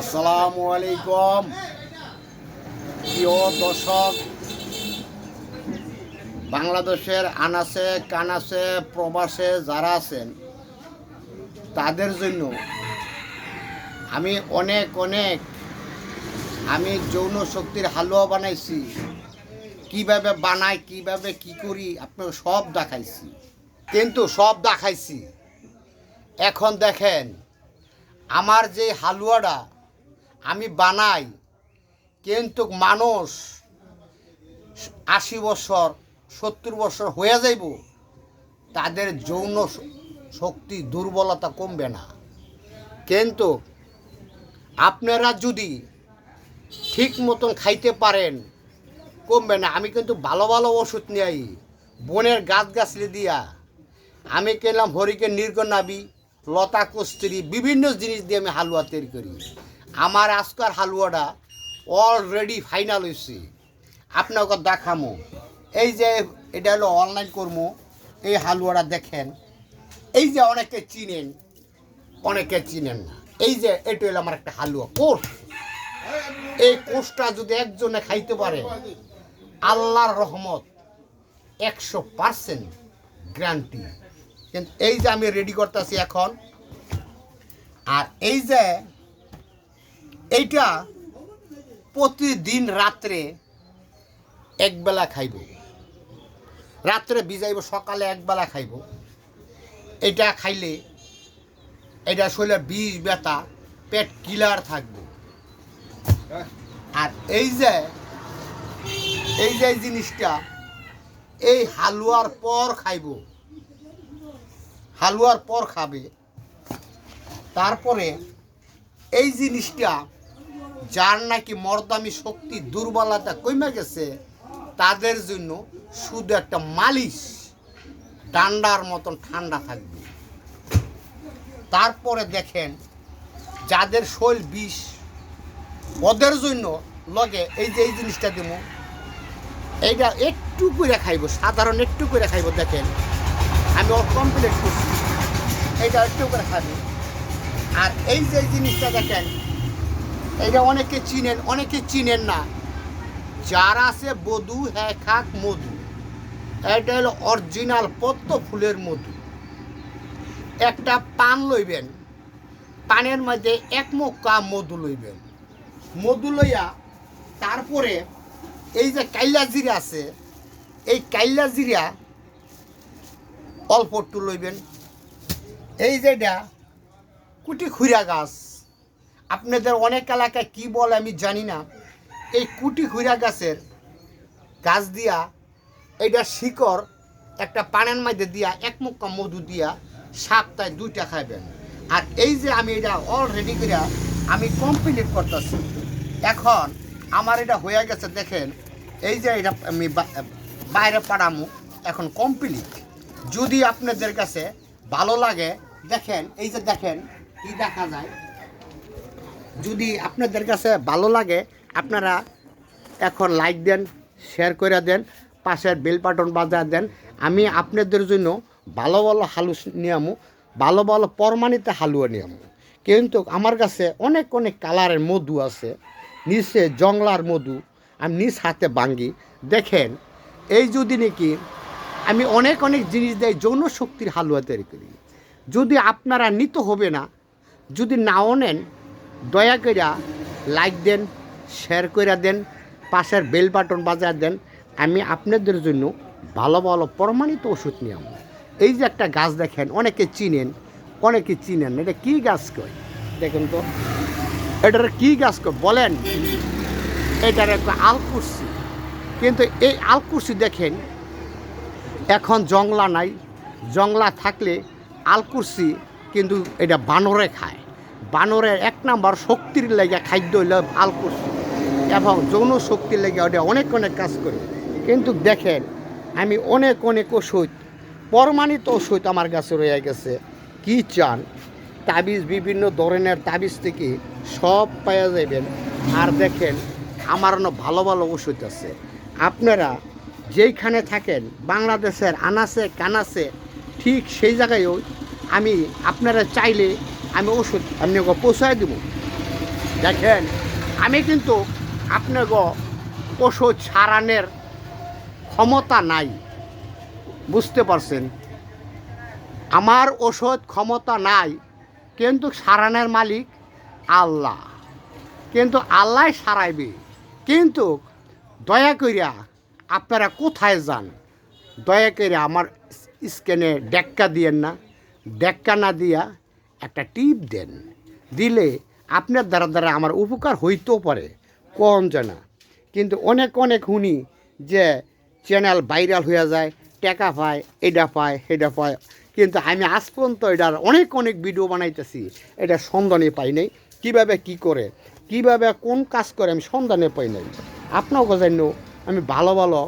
আসসালামু আলাইকুম। প্রিয় দর্শক, বাংলাদেশের আনাসে কানাসে প্রবাসে যারা আছেন, তাদের জন্য আমি অনেক অনেক, আমি যৌন শক্তির হালুয়া বানাইছি, কীভাবে বানাই, কীভাবে কি করি, আপনাকে সব দেখাইছি। কিন্তু সব দেখাইছি। এখন দেখেন, আমার যে হালুয়াটা আমি বানাই, কিন্তু মানুষ আশি বছর, সত্তর বছর হয়ে যাইব, তাদের যৌন শক্তি দুর্বলতা কমবে না। কিন্তু আপনারা যদি ঠিক মতন খাইতে পারেন, কমবে না। আমি কিন্তু ভালো ভালো ওষুধ নিয়ে বনের গাছ গাছলি দিয়া। আমি কেলাম হরিকে নির্গনাবি লতা কস্তুরি বিভিন্ন জিনিস দিয়ে আমি হালুয়া তৈরি করি। আমার আজকার হালুয়াটা অলরেডি ফাইনাল হয়েছে। আপনাকে দেখামো। এই যে এটা হলো অনলাইন করব এই হালুয়াটা দেখেন। এই যে অনেকে চিনেন অনেকে চিনেন না। এই যে এটা হলো আমার একটা হালুয়া কোর্স এই কোর্সটা যদি একজনে খাইতে পারে, আল্লাহর রহমত একশো পার্সেন্ট গ্যারান্টি কিন্তু এই যে আমি রেডি করতেছি এখন, আর এই যে এইটা প্রতিদিন রাত্রে একবেলা খাইব। রাত্রে ভিজাইব, সকালে একবেলা খাইব। এটা খাইলে এটা শরীরে বিষ, ব্যথা, পেট কিলার থাকবে। আর এই যে এই যে জিনিসটা, এই হালুয়ার পর খাইব। হালুয়ার পর খাবে। তারপরে এই জিনিসটা যার নাকি মর্দামি শক্তি দুর্বলতা কমে গেছে, তাদের জন্য শুধু একটা মালিশ ডান্ডার মতন ঠান্ডা থাকবে। তারপরে দেখেন, যাদের শৈল বিষ, ওদের জন্য লগে এই যে এই জিনিসটা দেব এইটা একটু করে খাইব, সাধারণ একটু করে খাইব, দেখেন, আমি ওর কমপ্লিট করছি। এইটা একটু করে খাবি। আর এই যে জিনিসটা দেখেন এইটা অনেকে চিনেন অনেকে চিনেন না। যার আছে বধু হ্যাঁ মধু। এটা হলো অরিজিনাল পদ্ম ফুলের মধু। একটা পান লইবেন, পানের মধ্যে এক মুক্কা মধু লইবেন। মধু লইয়া তারপরে এই যে কাইলা জিরা আছে, এই কাইলা জিরা অল্প একটু লইবেন। এই যেটা কুটি খুঁড়া গাছ। আপনাদের অনেক এলাকায় কি বলে আমি জানি না। এই কুটি খুঁড়া গাছের গাছ দিয়া এইটা শিকড় একটা পানের মধ্যে দিয়া এক মুক্কা মধু দিয়া সাতটায় দুইটা খাইবেন। আর এই যে আমি এটা অলরেডি করে আমি কমপ্লিট করতেছি। এখন আমার এটা হয়ে গেছে দেখেন, এই যে এটা আমি বাইরে পাঠামু এখন কমপ্লিট যদি আপনাদের কাছে ভালো লাগে, দেখেন, এই যে দেখেন, কি দেখা যায়? যদি আপনাদের কাছে ভালো লাগে, আপনারা এখন লাইক দেন শেয়ার করে দেন, পাশের বেল বাটন বাজায় দেন। আমি আপনাদের জন্য ভালো ভালো হালু নিয়ামু ভালো ভালো পরমাণিতে হালুয়া নিয়ামু কিন্তু আমার কাছে অনেক অনেক কালারের মধু আছে, নিচে জংলার মধু, আমি নিজ হাতে ভাঙ্গি। দেখেন, এই যদি নাকি আমি অনেক অনেক জিনিস দেয় যৌন শক্তির হালুয়া তৈরি করি। যদি আপনারা নিতে হবে না, যদি নাও নেন দয়া করে লাইক দেন শেয়ার করে দেন, পাশের বেল বাটন বাজায় দেন। আমি আপনাদের জন্য ভালো ভালো প্রমাণিত ওষুধ নিয়ে। এই যে একটা গাছ দেখেন, অনেকে চিনেন অনেকে চিনেন এটা কি গাছ কয়? দেখুন তো, এটার কি গাছ কয়? বলেন। এটার একটা আলকুরসি কিন্তু এই আলকুরসি দেখেন, এখন জংলা নাই। জংলা থাকলে আলকুরসি কিন্তু এটা বানরে খায়। বানরের এক নাম্বার শক্তির লেগে খাদ্য হইল করছে। এবং যৌন শক্তির লেগে ওটা অনেক অনেক কাজ করে। কিন্তু দেখেন, আমি অনেক অনেক ওষুধ, প্রমাণিত ওষুধ আমার কাছে রয়ে গেছে। কি চান? তাবিজ বিভিন্ন ধরনের তাবিজ থেকে সব পাওয়া যাবেন আর দেখেন, আমার ভালো ভালো ওষুধ আছে। আপনারা যেইখানে থাকেন, বাংলাদেশের আনাসে কানাসে ঠিক সেই জায়গায়ও আমি আপনারা চাইলে আমি ওষুধ আপনি গো পৌঁছায় দেবো। দেখেন, আমি কিন্তু আপনাকে ওষুধ সারানের ক্ষমতা নাই। বুঝতে পারছেন? আমার ওষুধ ক্ষমতা নাই, কিন্তু সারানের মালিক আল্লাহ। কিন্তু আল্লাহ সারাইবে। কিন্তু দয়া করিয়া আপনারা কোথায় যান? দয়া করে আমার স্ক্যানে ডেক্কা দিয়েন না। ডেক্কা না দিয়া একটা টিপ দেন। দিলে আপনার দ্বারা দ্বারা আমার উপকার হইতেও পারে, কম জানা কিন্তু অনেক অনেক শুনি যে চ্যানেল ভাইরাল হয়ে যায়, টাকা পায়, এটা পায়, সেটা পায়। কিন্তু আমি আজ পর্যন্ত এটার অনেক অনেক ভিডিও বানাইতেছি, এটা সন্ধানে পাই নাই। কীভাবে কি করে, কীভাবে কোন কাজ করে আমি সন্ধানে পাই নাই। আপনাকে জানো আমি ভালো ভালো